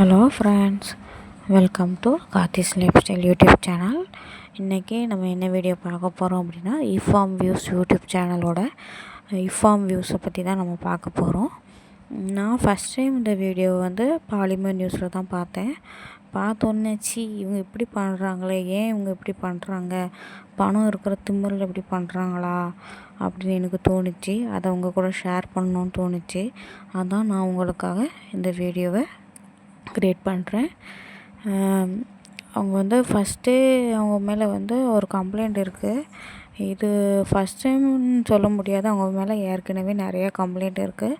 Hello friends welcome to Karthi's life style YouTube channel இன்றைக்கி நம்ம என்ன வீடியோ பார்க்க போகிறோம் அப்படின்னா இஃபார்ம் வியூஸ் யூடியூப் சேனலோட இஃபார்ம் வியூஸை பற்றி தான் நம்ம பார்க்க போகிறோம் நான் ஃபஸ்ட் டைம் இந்த வீடியோ வந்து பாலிமர் நியூஸில் தான் பார்த்தேன். பார்த்தோன்னே சி இவங்க இப்படி பண்ணுறாங்களே ஏன் இவங்க இப்படி பண்ணுறாங்க பணம் இருக்கிற திமிரில் இப்படி பண்ணுறாங்களா அப்படின்னு எனக்கு தோணுச்சு. அதை அவங்க கூட ஷேர் பண்ணணுன்னு தோணுச்சு. அதான் நான் உங்களுக்காக இந்த வீடியோவை க்ரியேட் பண்ணுறேன் அவங்க வந்து ஃபஸ்ட்டே அவங்க மேலே வந்து ஒரு கம்ப்ளைண்ட் இருக்குது இது ஃபஸ்ட் டைம்னு சொல்ல முடியாது. அவங்க மேலே ஏற்கனவே நிறைய கம்ப்ளைண்ட் இருக்குது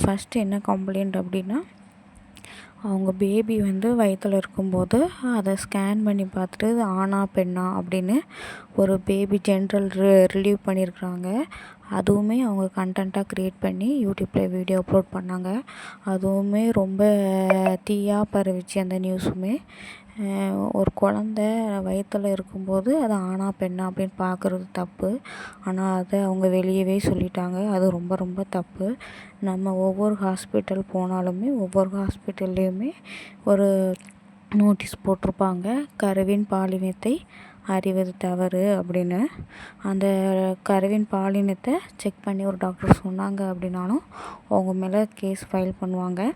ஃபஸ்ட்டு என்ன கம்ப்ளைண்ட் அப்படின்னா அவங்க பேபி வந்து வயிற்றில் இருக்கும்போது அதை ஸ்கேன் பண்ணி பார்த்துட்டு ஆனா ஆணா பெண்ணா அப்படின்னு ஒரு பேபி ஜென்ரல் ரிலீவ் பண்ணியிருக்கிறாங்க. அதுவுமே அவங்க கண்டென்ட்டாக க்ரியேட் பண்ணி யூடியூப்பில் வீடியோ அப்லோட் பண்ணாங்க. அதுவுமே ரொம்ப தீயாக பரவிச்சு அந்த நியூஸுமே ஒரு குழந்த வயிற்றில் இருக்கும்போது அது ஆணா பெண்ணா அப்படின்னு பார்க்குறது தப்பு. ஆனால் அதை அவங்க வெளியவே சொல்லிட்டாங்க. அது ரொம்ப ரொம்ப தப்பு. நம்ம ஒவ்வொரு ஹாஸ்பிட்டல் போனாலுமே ஒவ்வொரு ஹாஸ்பிட்டல்லையுமே ஒரு நோட்டீஸ் போட்டிருப்பாங்க. கருவின் பாலினத்தை அறிவது தவறு அப்படின்னு அந்த கருவின் பாலினத்தை செக் பண்ணி ஒரு டாக்டர் சொன்னாங்க அப்படின்னாலும் அவங்க மேலே கேஸ் ஃபைல் பண்ணுவாங்க.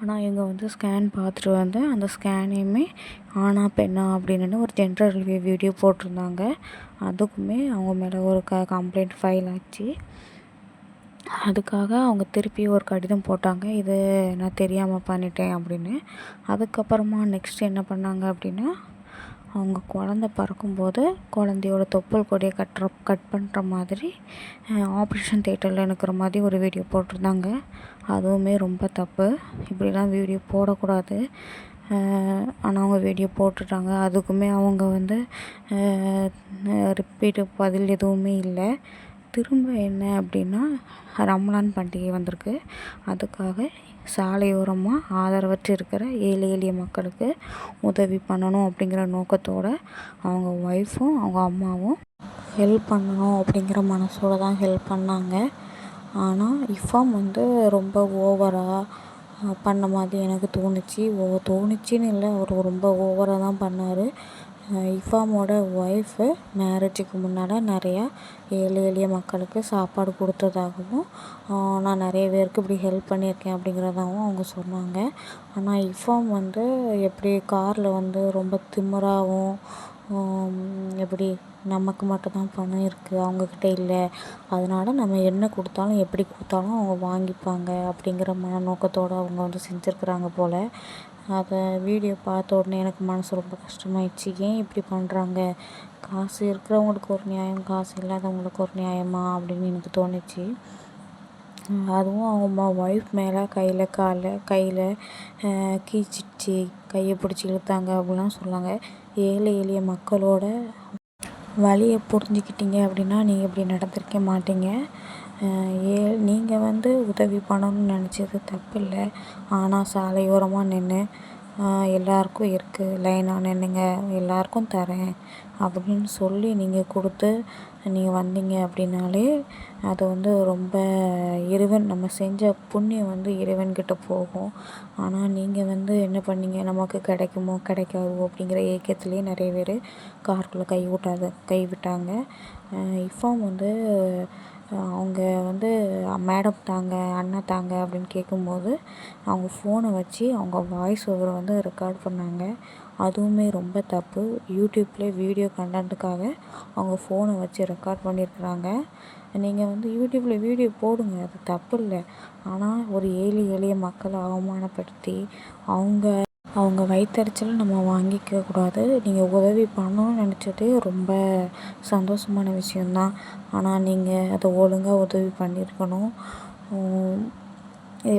ஆனால் இவங்க வந்து ஸ்கேன் பார்த்துட்டு வந்து அந்த ஸ்கேனையுமே ஆனா பெண்ணா அப்படின்னு ஒரு ஜென்ரல் ரிவ்யூ வீடியோ போட்டிருந்தாங்க. அதுக்குமே அவங்க மேலே ஒரு க கம்ப்ளைண்ட் ஃபைல் ஆச்சு. அதுக்காக அவங்க திருப்பி ஒரு கடிதம் போட்டாங்க. இது நான் தெரியாமல் பண்ணிட்டேன் அப்படின்னு. அதுக்கப்புறமா நெக்ஸ்ட் என்ன பண்ணாங்க அப்படின்னா அவங்க குழந்த பிறக்கும்போது குழந்தையோட தொப்புள் கொடியை கட்டுற கட் பண்ணுற மாதிரி ஆப்ரேஷன் தேட்டரில் இருக்கிற மாதிரி ஒரு வீடியோ போட்டிருந்தாங்க. அதுவுமே ரொம்ப தப்பு. இப்படிலாம் வீடியோ போடக்கூடாது. ஆனால் அவங்க வீடியோ போட்டுட்டாங்க. அதுக்குமே அவங்க வந்து ரிப்பீட்டு பதில் எதுவுமே இல்லை. திரும்ப என்ன அப்படின்னா ரம்லான் பண்டிகை வந்திருக்கு. அதுக்காக சாலையோரமாக ஆதரவற்று இருக்கிற ஏழை எளிய மக்களுக்கு உதவி பண்ணணும் அப்படிங்கிற நோக்கத்தோடு அவங்க ஒய்ஃபும் அவங்க அம்மாவும் ஹெல்ப் பண்ணணும் அப்படிங்கிற மனசோட தான் ஹெல்ப் பண்ணாங்க. ஆனால் இஃபாம் வந்து ரொம்ப ஓவராக பண்ண மாதிரி எனக்கு தோணுச்சு. ஓ தோணுச்சின்னு இல்லை அவர் ரொம்ப ஓவராக தான் பண்ணார். இஃபாமோட ஒய்ஃபு மேரேஜுக்கு முன்னால் நிறையா ஏழை எளிய மக்களுக்கு சாப்பாடு கொடுத்ததாகவும் நான் நிறைய பேருக்கு இப்படி ஹெல்ப் பண்ணியிருக்கேன் அப்படிங்கிறதாகவும் அவங்க சொன்னாங்க. ஆனால் இஃபாம் வந்து எப்படி காரில் வந்து ரொம்ப திமிராகவும் எப்படி? நமக்கு மட்டும்தான் பணம் இருக்குது அவங்கக்கிட்ட இல்லை. அதனால் நம்ம என்ன கொடுத்தாலும் எப்படி கொடுத்தாலும் அவங்க வாங்கிப்பாங்க அப்படிங்கிற மன நோக்கத்தோடு அவங்க வந்து செஞ்சுருக்குறாங்க போல். அதை வீடியோ பார்த்த உடனே எனக்கு மனசு ரொம்ப கஷ்டமாயிடுச்சு. ஏன் இப்படி பண்ணுறாங்க காசு இருக்கிறவங்களுக்கு ஒரு நியாயம் காசு இல்லாதவங்களுக்கு ஒரு நியாயமா அப்படின்னு எனக்கு தோணுச்சு. அதுவும் அவங்க ஒய்ஃப் மேலே கையில் காலில் கையில் கீச்சிடுச்சு கையை பிடிச்சி இழுத்தாங்க அப்படிலாம் சொன்னாங்க. ஏழை எளிய மக்களோட வழியை புரிஞ்சுக்கிட்டீங்க அப்படின்னா நீங்கள் இப்படி நடந்திருக்க மாட்டீங்க. ஏ நீங்கள் வந்து உதவி பண்ணணும்னு நினச்சது தப்பு இல்லை ஆனால் சாலையோரமாக நின்று எல்லாருக்கும் இருக்குது லைனாக நின்றுங்க எல்லாருக்கும் தரேன். அப்படின்னு சொல்லி நீங்கள் கொடுத்து நீங்கள் வந்தீங்க அப்படின்னாலே அது வந்து ரொம்ப இறைவன் நம்ம செஞ்ச புண்ணியம் வந்து இறைவன்கிட்ட போகும். ஆனால் நீங்கள் வந்து என்ன பண்ணீங்க? நமக்கு கிடைக்குமோ கிடைக்காதோ அப்படிங்கிற ஏக்கத்துலேயே நிறைய பேர் காருக்குள்ளே கை விட்டாத கை விட்டாங்க. இஃபாம் வந்து அவங்க வந்து மேடம் தாங்க அண்ணா தாங்க அப்படின்னு கேட்கும்போது அவங்க ஃபோனை வச்சு அவங்க வாய்ஸ் ஓவரை வந்து ரெக்கார்ட் பண்ணாங்க. அதுவுமே ரொம்ப தப்பு. யூடியூப்லேயே வீடியோ கண்டென்ட்டுக்காக அவங்க ஃபோனை வச்சு ரெக்கார்ட் பண்ணியிருக்கிறாங்க நீங்கள் வந்து யூடியூப்பில் வீடியோ போடுங்க அது தப்பு இல்லை. ஆனால் ஒரு ஏழை எளிய மக்களை அவமானப்படுத்தி அவங்க அவங்க வயிற்றெரிச்சலை நம்ம வாங்கிக்க கூடாது. நீங்கள் உதவி பண்ணணும்னு நினச்சதே ரொம்ப சந்தோஷமான விஷயந்தான் ஆனால் நீங்கள் அதை ஒழுங்காக உதவி பண்ணியிருக்கணும்.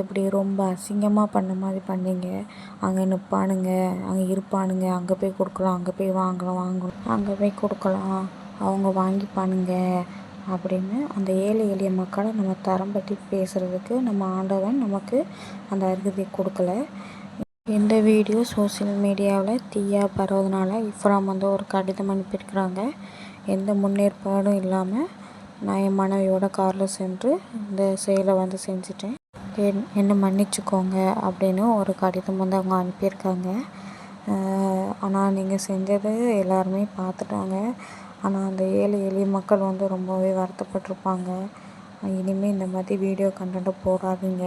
எப்படி ரொம்ப அசிங்கமாக பண்ண மாதிரி பண்ணீங்க. அங்கே நிற்பானுங்க அங்கே இருப்பானுங்க. அங்கே போய் கொடுக்கலாம் அங்கே போய் வாங்கலாம் வாங்கலாம். அங்கே போய் கொடுக்கலாம். அவங்க வாங்கிப்பானுங்க. அப்படின்னு அந்த ஏழை எளிய மக்களை நம்ம தரம் பற்றி பேசுகிறதுக்கு நம்ம ஆண்டவன் நமக்கு அந்த அருகதை கொடுக்கல. இந்த வீடியோ சோசியல் மீடியாவில் தீயாக பரவுறதுனால இஃப்ராம் வந்து ஒரு கடிதம் அனுப்பியிருக்கிறாங்க. எந்த முன்னேற்பாடும் இல்லாமல் நான் என் மனைவியோட காரில் சென்று இந்த செயலை வந்து செஞ்சுட்டேன். என் என்னை மன்னிச்சுக்கோங்க அப்படின்னு ஒரு கடிதம் வந்து அவங்க அனுப்பியிருக்காங்க. ஆனால் நீங்கள் செஞ்சது எல்லாருமே பார்த்துட்டாங்க. ஆனால் அந்த ஏழை எளிய மக்கள் வந்து ரொம்பவே வருத்தப்பட்டிருப்பாங்க. இனிமேல் இந்த மாதிரி வீடியோ கண்டென்ட்டை போடாதீங்க.